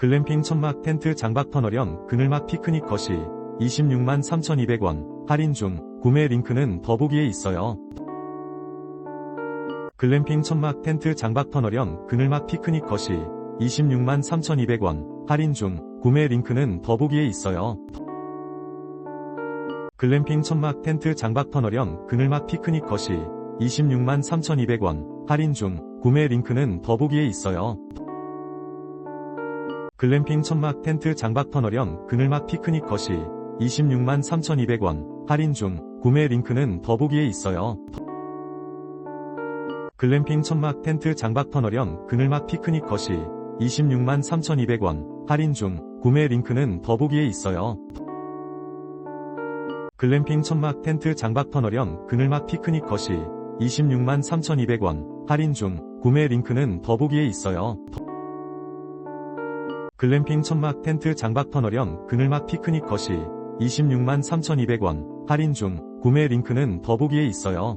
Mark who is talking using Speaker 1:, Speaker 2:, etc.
Speaker 1: 글램핑 천막 텐트 장박 터널형 그늘막 피크닉 거시 26만 3,200원 할인 중 구매 링크는 더보기에 있어요. 글램핑 천막 텐트 장박 터널형 그늘막 피크닉 거시 26만 3,200원 할인 중 구매 링크는 더보기에 있어요. 글램핑 천막 텐트 장박 터널형 그늘막 피크닉 거시 26만 3,200원 할인 중 구매 링크는 더보기에 있어요. 글램핑 천막 텐트 장박 터널형 그늘막 피크닉 거시 26만 3,200원 할인 중 구매 링크는 더보기에 있어요. 글램핑 천막 텐트 장박 터널형 그늘막 피크닉 거시 26만 3,200원 할인 중 구매 링크는 더보기에 있어요. 글램핑 천막 텐트 장박 터널형 그늘막 피크닉 거시 26만 3,200원 할인 중 구매 링크는 더보기에 있어요. 글램핑 천막 텐트 장박 터널형 그늘막 피크닉 거시 26만 3,200원. 할인 중. 구매 링크는 더보기에 있어요.